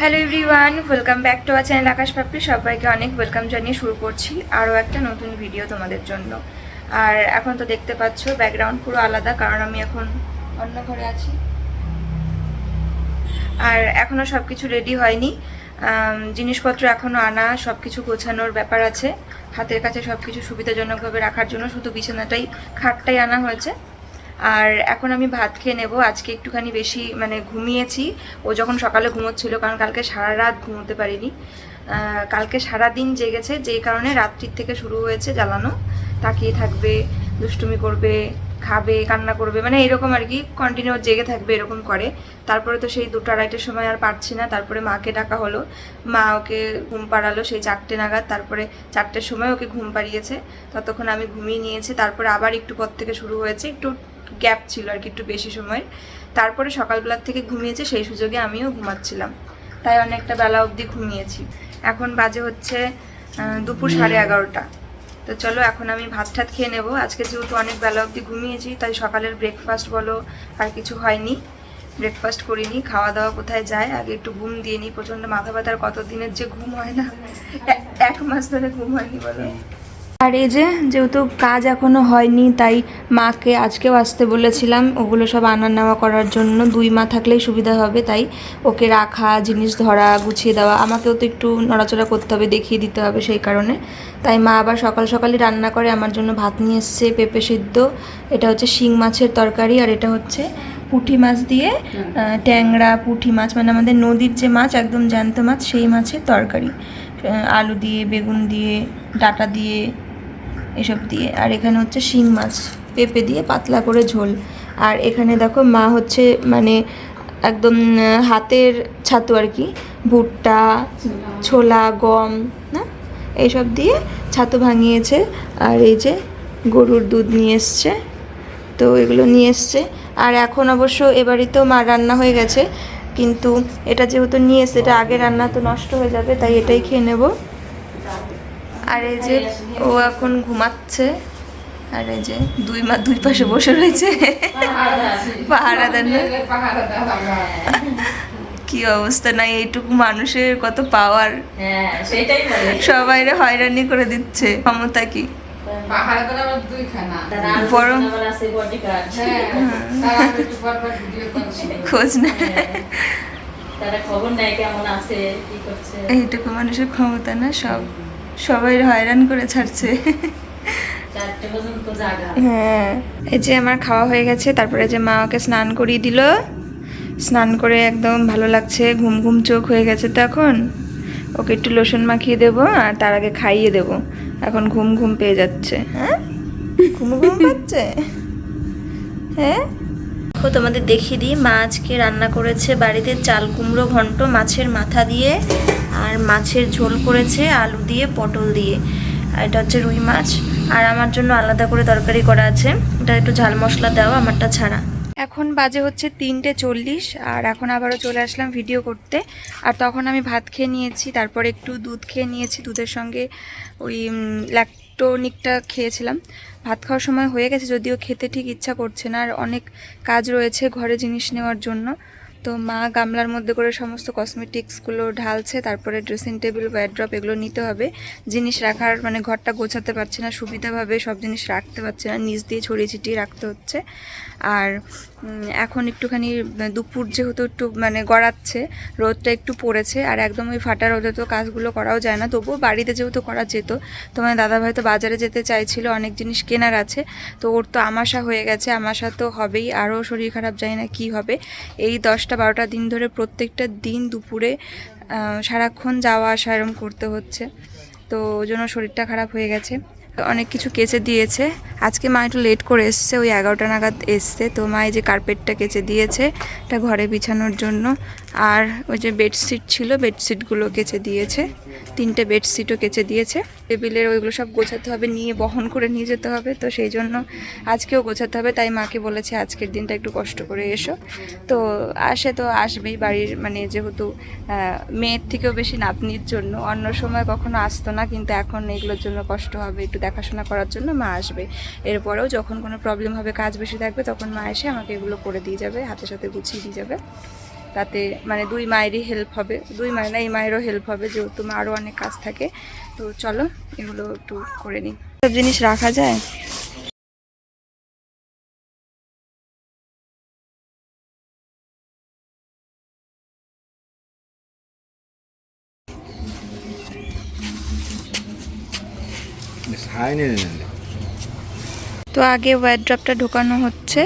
Hello everyone welcome back to our channel Akash Papri সবাইকে অনেক welcome জানিয়ে শুরু করছি আরও একটা নতুন ভিডিও তোমাদের জন্য। আর এখন তো দেখতে পাচ্ছ ব্যাকগ্রাউন্ড পুরো আলাদা, কারণ আমি এখন অন্য ঘরে আছি। আর এখনও সব কিছু রেডি হয়নি জিনিসপত্র এখনও আনা সব কিছু গোছানোর ব্যাপার আছে। হাতের কাছে সব কিছু সুবিধাজনকভাবে রাখার জন্য শুধু বিছানাটাই, খাটটাই আনা হয়েছে। আর এখন আমি ভাত খেয়ে নেব। আজকে একটুখানি বেশি মানে ঘুমিয়েছি। ও যখন সকালে ঘুমোচ্ছিল, কারণ কালকে সারা রাত ঘুমোতে পারিনি। কালকে সারা দিন জেগেছে যেই কারণে রাত্রির থেকে শুরু হয়েছে জ্বালানো। তাকিয়ে থাকবে, দুষ্টুমি করবে, খাবে, কান্না করবে মানে এরকম আর কি কন্টিনিউ জেগে থাকবে, এরকম করে। তারপরে তো সেই দুটো আড়াইটের সময় আর পারছি না। তারপরে মাকে ডাকা হলো। মা ওকে ঘুম পাড়ালো সেই চারটে নাগাদ। তারপরে চারটের সময় ওকে ঘুম পাড়িয়েছে। ততক্ষণ আমি ঘুমিয়ে নিয়েছি। তারপরে আবার একটু পর থেকে শুরু হয়েছে। একটু গ্যাপ ছিল আর কি একটু বেশি সময়। তারপরে সকালবেলার থেকে ঘুমিয়েছে সেই সুযোগে আমিও ঘুমাচ্ছিলাম। তাই অনেকটা বেলা অবধি ঘুমিয়েছি। এখন বাজে হচ্ছে দুপুর সাড়ে এগারোটা। তো চলো এখন আমি ভাত ঠাত খেয়ে নেব। আজকে যেহেতু অনেক বেলা অবধি ঘুমিয়েছি তাই সকালের ব্রেকফাস্ট বলো আর কিছু হয়নি। ব্রেকফাস্ট করিনি খাওয়া দাওয়া কোথায় যায়? আগে একটু ঘুম দিয়ে নিই। প্রচণ্ড মাথা ব্যথার কত দিনের যে ঘুম হয় না? এক মাস ধরে ঘুম হয়নি বলো। আর এই যে, যেহেতু কাজ এখনও হয়নি, তাই মাকে আজকেও আসতে বলেছিলাম। ওগুলো সব আনা নেওয়া করার জন্য। দুই মা থাকলেই সুবিধা হবে, তাই ওকে রাখা, জিনিস ধরা, গুছিয়ে দেওয়া। আমাকেও তো একটু নড়াচড়া করতে হবে, দেখিয়ে দিতে হবে সেই কারণে। তাই মা আবার সকাল সকালই রান্না করে, আমার জন্য ভাত নিয়ে এসছে, পেঁপে সিদ্ধ। এটা হচ্ছে শিং মাছের তরকারি, আর এটা হচ্ছে পুঁটি মাছ দিয়ে ট্যাংরা, পুঁটি মাছ মানে আমাদের নদীর যে মাছ, একদম জ্যান্ত মাছ, সেই মাছের তরকারি। আলু দিয়ে, বেগুন দিয়ে, ডাটা দিয়ে, এসব দিয়ে। আর এখানে হচ্ছে শিং মাছ, পেঁপে দিয়ে পাতলা করে ঝোল। আর এখানে দেখো মা হচ্ছে মানে একদম হাতের ছাতু আর কি। ভুট্টা, ছোলা, গম, না? এইসব দিয়ে ছাতু ভাঙিয়েছে। আর এই যে গরুর দুধ নিয়ে এসছে। তো এগুলো নিয়ে এসছে। আর এখন অবশ্য এবারই তো মা রান্না হয়ে গেছে। কিন্তু এটা যেহেতু নিয়ে এসছে এটা আগে রান্না তো নষ্ট হয়ে যাবে তাই এটাই খেয়ে নেব। আর এই যে ও এখন ঘুমাচ্ছে আর এই যে দুই মা দুই পাশে বসে রয়েছে। পাহারা দেন কি অবস্থা না এইটুকু মানুষের কত পাওয়ার হ্যাঁ সেটাই বলে। সবাই হয়রানি করে দিচ্ছে ক্ষমতা কি? হ্যাঁ করছিল খোঁজ না হ্যাঁ। তারা খবর নেয় কেমন আছে কি করছে। এইটুকু মানুষের ক্ষমতা না সব সবাই হয়রান করে ছাড়ছে। চারটে পর্যন্ত জাগা। হ্যাঁ। এই যে আমার খাওয়া হয়ে গেছে তারপরে যে মা ওকে স্নান করিয়ে দিল। স্নান করে একদম ভালো লাগছে ঘুম ঘুম চোখ হয়ে গেছে তো এখন। ওকে একটু লোশন মাখিয়ে দেবো আর তার আগে খাইয়ে দেবো। এখন ঘুম ঘুম পেয়ে যাচ্ছে। হ্যাঁ? ঘুম ঘুম পাচ্ছে? হ্যাঁ? দেখো তোমাদের দেখিয়ে দিই মা আজকে রান্না করেছে বাড়িতে চাল কুমড়ো ঘন্ট মাছের মাথা দিয়ে আর মাছের ঝোল করেছে আলু দিয়ে পটল দিয়ে। আর এটা হচ্ছে রুই মাছ আর আমার জন্য আলাদা করে তরকারি করা আছে। এটা একটু ঝাল মশলা দেওয়া আমারটা ছাড়া। এখন বাজে হচ্ছে তিনটে চল্লিশ, আর এখন আবারও চলে আসলাম ভিডিও করতে। আর তখন আমি ভাত খেয়ে নিয়েছি, তারপর একটু দুধ খেয়ে নিয়েছি, দুধের সঙ্গে ওই ল্যাকটোনিকটা খেয়েছিলাম। ভাত খাওয়ার সময় হয়ে গেছে, যদিও খেতে ঠিক ইচ্ছা করছে না, আর অনেক কাজ রয়েছে ঘরে জিনিস নেওয়ার জন্য। তো মা গামলার মধ্যে করে সমস্ত কসমেটিক্সগুলো ঢালছে, তারপরে ড্রেসিং টেবিল ওয়ারড্রপ এগুলো নিতে হবে। জিনিস রাখার মানে ঘরটা গোছাতে পারছে না, সুবিধাভাবে সব জিনিস রাখতে পারছে না, নিচ দিয়ে ছড়িয়ে ছিটিয়ে রাখতে হচ্ছে। আর এখন একটুখানি দুপুর যেহেতু একটু মানে গড়াচ্ছে, রোদটা একটু পড়েছে, আর একদম ওই ফাটা রোদে তো কাজগুলো করাও যায় না। তবুও বাড়িতে যেহেতু করা যেত, তো মানে দাদাভাই তো বাজারে যেতে চাইছিল, অনেক জিনিস কেনার আছে। তো ওর তো আমাশা হয়ে গেছে, আমাশা তো হবেই, আরও শরীর খারাপ জানি না কী হবে। এই দশটা বারোটা দিন ধরে প্রত্যেকটা দিন দুপুরে সারাক্ষণ যাওয়া আসা এরম করতে হচ্ছে। তো ওই জন্য শরীরটা খারাপ হয়ে গেছে। অনেক কিছু কেচে দিয়েছে। আজকে মা একটু লেট করে এসছে, ওই এগারোটা নাগাদ এসছে। তো মা এই যে কার্পেটটা কেচে দিয়েছে, এটা ঘরে বিছানোর জন্য। আর ওই যে বেডশিট ছিল, বেডশিটগুলো কেচে দিয়েছে। তিনটে বেডশিটও কেচে দিয়েছে। টেবিলের ওইগুলো সব গোছাতে হবে, নিয়ে বহন করে নিয়ে যেতে হবে। তো সেই জন্য আজকেও গোছাতে হবে, তাই মাকে বলেছে আজকের দিনটা একটু কষ্ট করে এসো। তো আসে তো আসবেই বাড়ির মানে যেহেতু মেয়ের থেকেও বেশি নাতনির জন্য। অন্য সময় কখনো আসতো না, কিন্তু এখন এগুলোর জন্য কষ্ট হবে একটু দেখাশোনা করার জন্য মা আসবে। এরপরেও যখন কোনো প্রবলেম হবে, কাজ বেশি থাকবে, তখন মা এসে আমাকে এগুলো করে দিয়ে যাবে হাতে সাথে গুছিয়ে দিয়ে যাবে। তাতে মানে দুই মায়েরই হেল্প হবে। দুই মায়ের না এই মায়েরও হেল্প হবে যেহেতু আরও অনেক কাজ থাকে। তো চলো এগুলো একটু করে নিই। সব জিনিস রাখা যায়? তো আগে ওয়ারড্রপটা ঢোকানো হচ্ছে।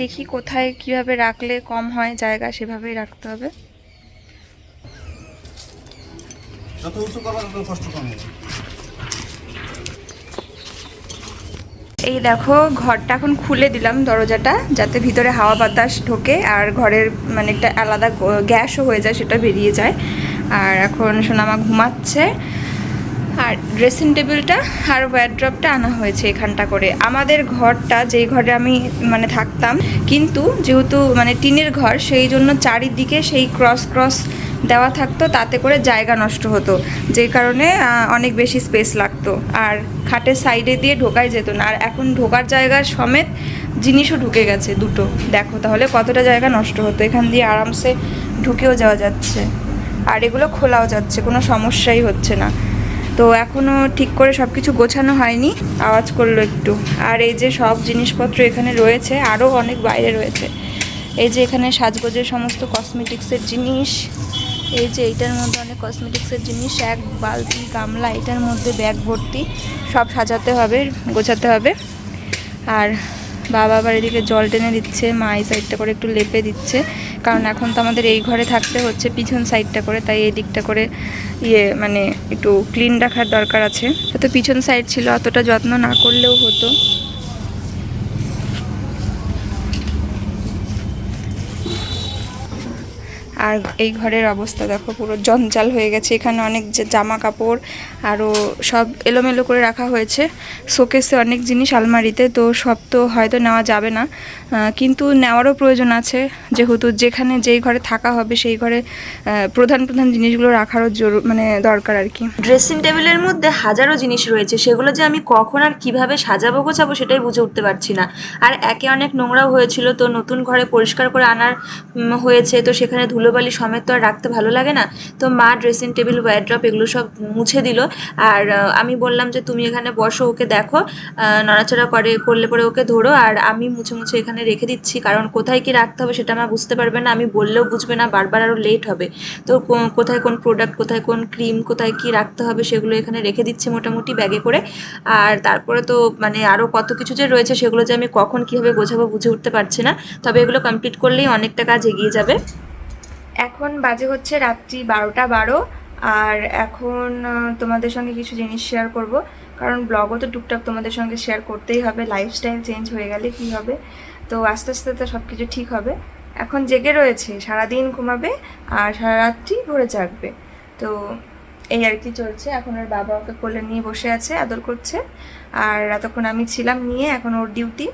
দেখি কোথায় কীভাবে রাখলে কম হয় জায়গা সেভাবেই রাখতে হবে। যত উঁচু করবা তত কষ্ট কমে এই দেখো ঘরটা এখন খুলে দিলাম দরজাটা যাতে ভিতরে হাওয়া বাতাস ঢোকে আর ঘরের মানে একটা আলাদা গ্যাসও হয়ে যায় সেটা বেরিয়ে যায়। আর এখন সোনামা ঘুমাচ্ছে। আর ড্রেসিং টেবিলটা আর ওয়ারড্রপটা আনা হয়েছে এখানটা করে। আমাদের ঘরটা, যেই ঘরে আমি মানে থাকতাম, কিন্তু যেহেতু মানে টিনের ঘর, সেই জন্য চারিদিকে সেই ক্রস ক্রস দেওয়া থাকতো, তাতে করে জায়গা নষ্ট হতো। যে কারণে অনেক বেশি স্পেস লাগতো। আর খাটের সাইডে দিয়ে ঢোকাই যেত না। আর এখন ঢোকার জায়গা সমেত জিনিসও ঢুকে গেছে দুটো। দেখো, তাহলে কতটা জায়গা নষ্ট হতো। এখান দিয়ে আরামসে ঢুকেও যাওয়া যাচ্ছে। আর এগুলো খোলাও যাচ্ছে, কোনো সমস্যাই হচ্ছে না। তো এখনও ঠিক করে সব কিছু গোছানো হয়নি। আওয়াজ করল একটু। আর এই যে সব জিনিসপত্র এখানে রয়েছে আরও অনেক বাইরে রয়েছে। এই যে এখানে সাজগোজের সমস্ত কসমেটিক্সের জিনিস, এই যে এইটার মধ্যে অনেক কসমেটিক্সের জিনিস, এক বালতি, গামলা, এটার মধ্যে ব্যাগ ভর্তি, সব সাজাতে হবে, গোছাতে হবে। আর বাবা আবার এদিকে জল টেনে দিচ্ছে, মা এই সাইডটা করে একটু লেপে দিচ্ছে। কারণ এখন তো আমাদের এই ঘরে থাকতে হচ্ছে, পিছন সাইডটা করে, তাই এই দিকটা করে ইয়ে মানে একটু ক্লিন রাখার দরকার আছে। হয়তো পিছন সাইড ছিল, অতটা যত্ন না করলেও হতো। আর এই ঘরের অবস্থা দেখো, পুরো জঞ্জাল হয়ে গেছে। এখানে অনেক জামা কাপড় আরও সব এলোমেলো করে রাখা হয়েছে। শোকেসে অনেক জিনিস আলমারিতে, তো সব তো হয়তো নেওয়া যাবে না। কিন্তু নেওয়ারও প্রয়োজন আছে। যেহেতু যেখানে যেই ঘরে থাকা হবে, সেই ঘরে প্রধান প্রধান জিনিসগুলো রাখারও জরু মানে দরকার আর কি। ড্রেসিং টেবিলের মধ্যে হাজারো জিনিস রয়েছে। সেগুলো যে আমি কখন আর কীভাবে সাজাবো, গোছাবো সেটাই বুঝে উঠতে পারছি না। আর একে অনেক নোংরাও হয়েছিল, তো নতুন ঘরে পরিষ্কার করে আনার হয়েছে। তো সেখানে ধুলোবালি সমেত তো আর রাখতে ভালো লাগে না। তো মা ড্রেসিং টেবিল ওয়ারড্রপ এগুলো সব মুছে দিল। আর আমি বললাম যে তুমি এখানে বসো, ওকে দেখো। নড়াচড়া করে, করলে পরে ওকে ধরো। আর আমি মুছে মুছে এখানে রেখে দিচ্ছি, কারণ কোথায় কি রাখতে হবে সেটা আমার বুঝতে পারবে না। আমি বললেও বুঝবে না, বারবার আরও লেট হবে। তো কোথায় কোন প্রোডাক্ট কোথায় কোন ক্রিম কোথায় কি রাখতে হবে সেগুলো এখানে রেখে দিচ্ছি মোটামুটি ব্যাগে করে। আর তারপরে তো মানে আরও কত কিছু যে রয়েছে সেগুলো যে আমি কখন কীভাবে বোঝাবো বুঝে উঠতে পারছি না। তবে এগুলো কমপ্লিট করলেই অনেকটা কাজ এগিয়ে যাবে। এখন বাজে হচ্ছে রাত্রি বারোটা বারো, আর এখন তোমাদের সঙ্গে কিছু জিনিস শেয়ার করব। কারণ ব্লগও তো টুকটাক তোমাদের সঙ্গে শেয়ার করতেই হবে লাইফস্টাইল চেঞ্জ হয়ে গেলে কি হবে? তো আস্তে আস্তে তো সব কিছু ঠিক হবে। এখন জেগে রয়েছে, সারাদিন ঘুমাবে আর সারা রাত্রি ভরে জাগবে। তো এই আর কি চলছে। এখন ওর বাবা ওকে কোলে নিয়ে বসে আছে, আদর করছে। আর এতক্ষণ আমি ছিলাম নিয়ে এখন ওর ডিউটি।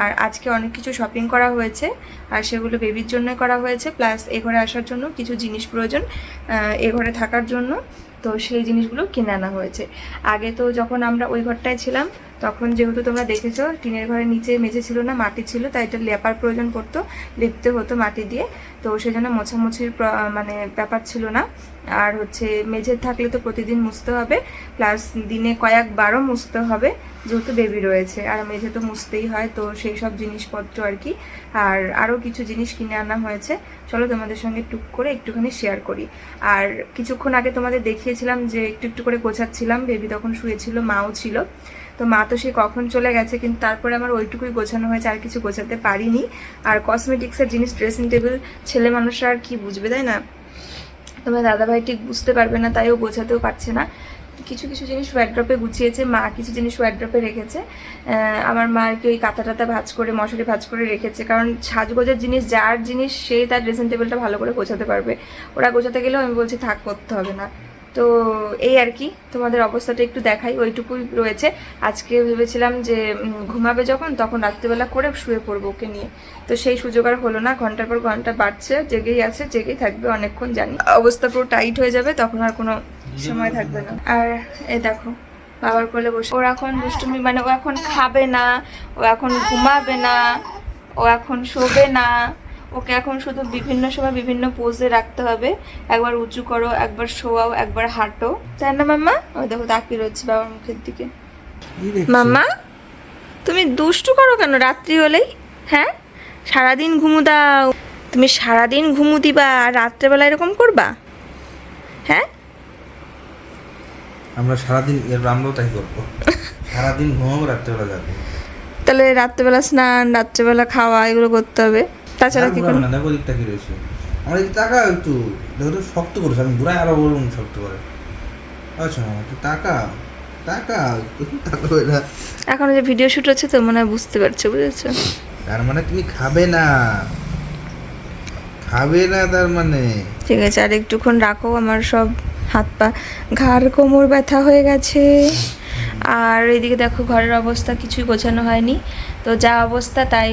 আর আজকে অনেক কিছু শপিং করা হয়েছে। আর সেগুলো বেবির জন্য করা হয়েছে। প্লাস এ ঘরে আসার জন্য কিছু জিনিস প্রয়োজন এ ঘরে থাকার জন্য। তো সেই জিনিসগুলো কিনে আনা হয়েছে। আগে তো যখন আমরা ওই ঘরটায় ছিলাম তখন যেহেতু তোমরা দেখেছ, টিনের ঘরের নিচে মেঝে ছিল না, মাটি ছিল, তাই এটা লেপার প্রয়োজন পড়তো, লিপতে হতো মাটি দিয়ে। তো সেই জন্য মোছামুছির মানে ব্যাপার ছিল না। আর হচ্ছে মেঝে থাকলে তো প্রতিদিন মুছতে হবে, প্লাস দিনে কয়েকবারও মুছতে হবে, যেহেতু বেবি রয়েছে। আর মেঝে তো মুছতেই হয়, তো সেই সব জিনিসপত্র আর কি। আর আরও কিছু জিনিস কিনে আনা হয়েছে। চলো তোমাদের সঙ্গে টুক করে একটুখানি শেয়ার করি। আর কিছুক্ষণ আগে তোমাদের দেখিয়েছিলাম যে একটু একটু করে গোছাচ্ছিলাম, বেবি তখন শুয়েছিল, মাও ছিল। তো মা তো সে কখন চলে গেছে, কিন্তু তারপরে আমার ওইটুকুই গোছানো হয়েছে, আর কিছু গোছাতে পারিনি। আর কসমেটিক্সের জিনিস ড্রেসিং টেবিল ছেলে মানুষরা আর কি বুঝবে, তাই না? তোমার দাদাভাই ঠিক বুঝতে পারবে না, তাই ও বোঝাতেও পারছে না। কিছু কিছু জিনিস ওয়ার্ড্রপে গুছিয়েছে, মা কিছু জিনিস ওয়ার্ড্রপে রেখেছে। আমার মা আর কি ওই কাঁথা টাতা ভাজ করে, মশারি ভাজ করে রেখেছে, কারণ সাজগোজের জিনিস, যার জিনিস সেই তার ড্রেসিং টেবিলটা ভালো করে গোছাতে পারবে। ওরা গোছাতে গেলেও আমি বলছি, থাক, করতে হবে না। তো এই আর কি, তোমাদের অবস্থাটা একটু দেখাই, ওইটুকুই রয়েছে। আজকে ভেবেছিলাম যে ঘুমাবে যখন, তখন রাত্রিবেলা করে শুয়ে পড়ব ওকে নিয়ে। তো সেই সুযোগ আর হলো না, ঘণ্টার পর ঘণ্টা বাড়ছে, জেগেই আছে, জেগেই থাকবে, অনেকক্ষণ জানি। অবস্থা পুরো টাইট হয়ে যাবে, তখন আর কোনো সময় থাকবে না। আর এ দেখো, বাবার কোলে বসে, ওর এখন দুষ্টুমি মানে ও এখন খাবে না, ও এখন ঘুমাবে না, ও এখন শোবে না। ও ওকে এখন শুধু বিভিন্ন সময় বিভিন্ন পোজে রাখতে হবে। একবার উঁচু করো একবার শোয়াও একবার হাঁটো। তাই না মাম্মা? ওই দেখো তাকিয়ে রয়েছে বাবার মুখের দিকে। মাম্মা তুমি দুষ্টু করো কেন রাত্রি হলেই? হ্যাঁ? সারাদিন ঘুমু দাও। তুমি সারাদিন ঘুমু দিবা আর রাত্রেবেলা এরকম করবা? হ্যাঁ? আমরা সারাদিন এর আমরাও তাই করব। সারাদিন ঘুমাবো রাত্রেবেলা যাব। তাহলে রাত্রেবেলা স্নান রাত্রেবেলা খাওয়া এগুলো করতে হবে। তাছাড়া কি করে না দেখো দিকটা কি রয়েছে। আমার এই টাকা একটু দেখো তো শক্ত করেছে আমি ঘুরাই আরও বলুন শক্ত করে। আচ্ছা তুই না। এখন যে ভিডিও শুট হচ্ছে তো মনে হয় বুঝতে পারছ বুঝেছ? তার মানে তুমি খাবে না। খাবে না তার মানে। ঠিক আছে আর একটুক্ষণ রাখো আমার সব হাত পা। ঘাড় কোমর ব্যথা হয়ে গেছে। আর এদিকে দেখো ঘরের অবস্থা কিছুই গোছানো হয়নি। তো যা অবস্থা তাই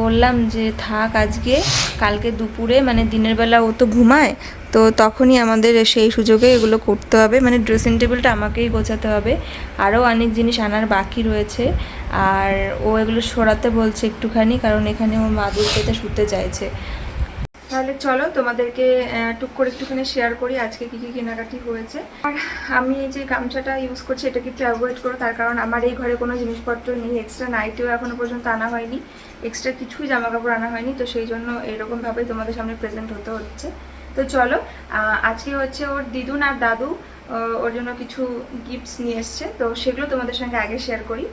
বললাম যে থাক আজকে, কালকে দুপুরে মানে দিনের বেলা ও তো ঘুমায়, তো তখনই আমাদের সেই সুযোগে এগুলো করতে হবে মানে ড্রেসিং টেবিলটা আমাকেই গোছাতে হবে। আরও অনেক জিনিস আনার বাকি রয়েছে, আর ও এগুলো সরাতে বলছে একটুখানি, কারণ এখানে ও মাদুর পেতে শুতে চাইছে। তাহলে চলো তোমাদেরকে টুক করে একটুখানি শেয়ার করি আজকে কি কি কেনাকাটি হয়েছে। আর আমি এই যে গামছাটা ইউজ করছি, এটাকে একটু অ্যাভয়েড করো, তার কারণ আমার এই ঘরে কোনো জিনিসপত্র নেই এক্সট্রা নাইটিও এখনও পর্যন্ত আনা হয়নি এক্সট্রা কিছুই জামা কাপড় আনা হয়নি, তো সেই জন্য এরকমভাবেই তোমাদের সামনে প্রেজেন্ট হতে হচ্ছে। তো চলো আজকে হচ্ছে ওর দিদুন আর দাদু ওর জন্য কিছু গিফটস নিয়ে এসছে, তো সেগুলো তোমাদের সঙ্গে আগে শেয়ার করি।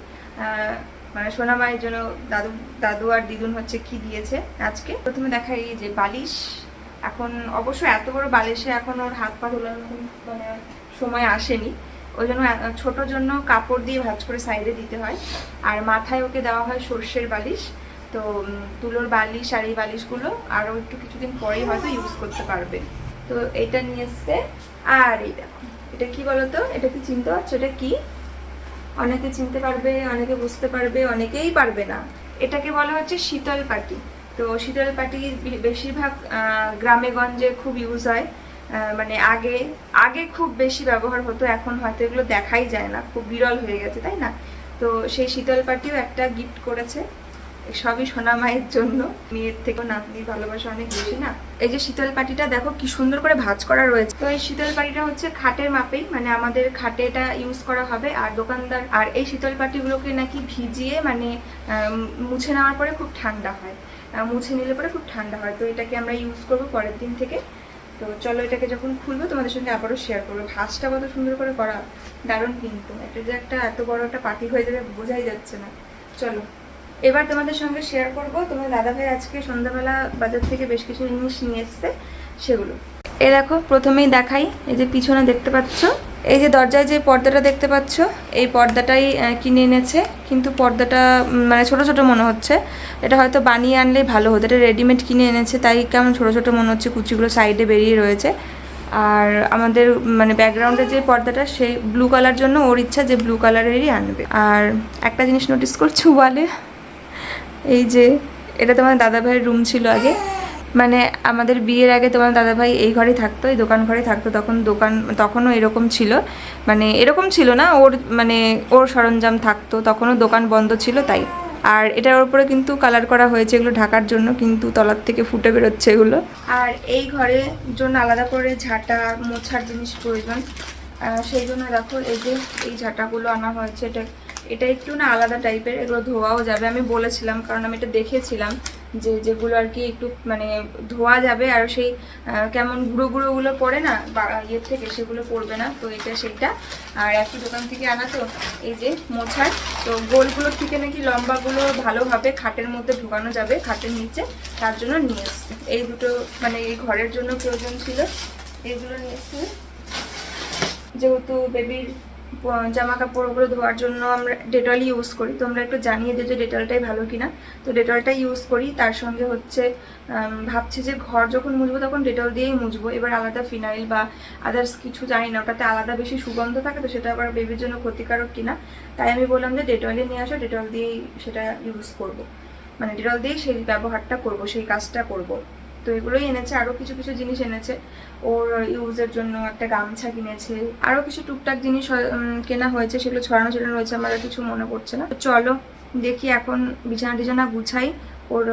মানে সোনা মায়ের জন্য দাদু দাদু আর দিদুন হচ্ছে কি দিয়েছে আজকে? প্রথমে দেখাই এই যে বালিশ। এখন অবশ্য এত বড় বালিশে এখন ওর হাত পা মতন মানে সময় আসেনি। ওই জন্য ছোটোর জন্য কাপড় দিয়ে ভাঁজ করে সাইডে দিতে হয়। আর মাথায় ওকে দেওয়া হয় সর্ষের বালিশ। তো তুলোর বালিশ আর এই বালিশগুলো আরও একটু কিছুদিন পরেই হয়তো ইউজ করতে পারবে। তো, এটা নিয়ে এসছে। আর এই দেখো, এটা কি বলতো? এটা কি চিনতে পারছ? এটা কি? অনেকে চিনতে পারবে, অনেকে বুঝতে পারবে, অনেকেই পারবে না। এটাকে বলা হচ্ছে শীতল পাটি। তো শীতল পাটি বেশিরভাগ গ্রামেগঞ্জে গ্রামে গঞ্জে খুব ইউজ হয়। মানে আগে আগে খুব বেশি ব্যবহার হতো, এখন হয়তো এগুলো দেখাই যায় না। খুব বিরল হয়ে গেছে, তাই না? তো সেই শীতল পাটিও একটা গিফট করেছে। সবই সোনা মায়ের জন্য। মেয়ের থেকেও নাতনির ভালোবাসা অনেক বেশি না? এই যে শীতল পাটিটা, দেখো কি সুন্দর করে ভাঁজ করা রয়েছে। তো এই শীতল পাটিটা হচ্ছে খাটের মাপেই মানে আমাদের খাটে এটা ইউজ করা হবে, আর দোকানদার, আর এই শীতল পাটিগুলোকে নাকি ভিজিয়ে মানে মুছে নেওয়ার পরে খুব ঠান্ডা হয়। মুছে নিলে পরে খুব ঠান্ডা হয়। তো এটাকে আমরা ইউজ করব পরের দিন থেকে। তো চলো এটাকে যখন খুলবো, তোমাদের সঙ্গে আবারও শেয়ার করব। ভাঁজটা কত সুন্দর করে করা, দারুণ কিন্তু। এটা যে একটা এত বড় একটা পার্টি হয়ে যাবে, বোঝাই যাচ্ছে না। চলো। এবার তোমাদের সঙ্গে শেয়ার করব। তোমার দাদাভাই আজকে সন্ধ্যাবেলা বাজার থেকে বেশ কিছু জিনিস নিয়ে এসছে, সেগুলো। এ দেখো, প্রথমেই দেখাই, এই যে পিছনে দেখতে পাচ্ছ। এই যে দরজায় যে পর্দাটা দেখতে পাচ্ছ, এই পর্দাটাই কিনে এনেছে। কিন্তু পর্দাটা মানে ছোট ছোট মনে হচ্ছে। এটা হয়তো বানিয়ে আনলেই ভালো হতো। এটা রেডিমেড কিনে এনেছে, তাই কেমন ছোট ছোট মনে হচ্ছে, কুচিগুলো সাইডে বেরিয়ে রয়েছে। আর আমাদের মানে ব্যাকগ্রাউন্ডে যে পর্দাটা, সেই ব্লু কালার জন্য ওর ইচ্ছা যে ব্লু কালারেরই আনবে। আর একটা জিনিস নোটিস করছ বলে এই যে, এটা তোমার দাদা ভাইয়ের রুম ছিল আগে। মানে আমাদের বিয়ের আগে তোমার দাদাভাই এই ঘরেই থাকতো, এই দোকান ঘরেই থাকতো, তখন দোকান, তখনও এরকম ছিল। মানে এরকম ছিল না, ওর মানে ওর সরঞ্জাম থাকতো, তখনও দোকান বন্ধ ছিল তাই। আর এটার উপরে কিন্তু কালার করা হয়েছে এগুলো ঢাকার জন্য, কিন্তু তলার থেকে ফুটে বেরোচ্ছে এগুলো। আর এই ঘরের জন্য আলাদা করে ঝাঁটা মোছার জিনিস প্রয়োজন। সেই জন্য দেখো এই যে, এই ঝাঁটাগুলো আনা হয়েছে, এটা এটা একটু না আলাদা টাইপের, এগুলো ধোয়াও যাবে। আমি বলেছিলাম, কারণ আমি এটা দেখেছিলাম যে যেগুলো আর কি একটু মানে ধোয়া যাবে আর সেই কেমন গুঁড়ো গুঁড়োগুলো পড়ে না, বা ইয়ের থেকে সেগুলো পড়বে না, তো এটা সেইটা। আর একই দোকান থেকে আনা তো, এই যে মোছার। তো গোলগুলোর থেকে নাকি লম্বাগুলো ভালোভাবে খাটের মধ্যে ঢোকানো যাবে, খাটের নিচে। তার জন্য নিয়ে এসছে। এই দুটো মানে এই ঘরের জন্য প্রয়োজন ছিল এইগুলো নিয়ে এসছে। যেহেতু বেবির জামা কাপড়গুলো ধোয়ার জন্য আমরা ডেটল ইউজ করি। তোমরা একটু জানিয়ে দিও যে ডেটলটাই ভালো কিনা। তো ডেটলটাই ইউজ করি, তার সঙ্গে হচ্ছে ভাবছি যে ঘর যখন মুছবো তখন ডেটল দিয়েই মুছবো। এবার আলাদা ফিনাইল বা আদার্স কিছু জানি না, ওটাতে আলাদা বেশি সুগন্ধ থাকে তো সেটা আবার বেবির জন্য ক্ষতিকারক কিনা। তাই আমি বললাম যে ডেটলে নিয়ে আসো ডেটল দিয়েই সেটা ইউজ করব। মানে ডেটল দিয়েই সেই ব্যবহারটা করব, সেই কাজটা করব। তো এগুলোই এনেছে আরও কিছু কিছু জিনিস এনেছে। ওর ইউজের জন্য একটা গামছা কিনেছে আরও কিছু টুকটাক জিনিস কেনা হয়েছে, সেগুলো ছড়ানো ছড়ানো রয়েছে আমার কিছু মনে পড়ছে না। চলো, দেখি এখন বিছানা টিছানা গুছাই, ওর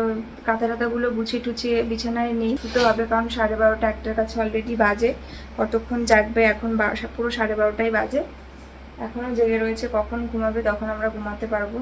কাঁথা টাতাগুলো গুছিয়ে টুচিয়ে বিছানায় নেই। শুতে হবে কারণ সাড়ে বারোটা, একটার কাছে অলরেডি বাজে। কতক্ষণ জাগবে এখন পুরো সাড়ে বারোটাই বাজে। এখনও জেগে রয়েছে, কখন ঘুমাবে তখন আমরা ঘুমাতে পারব।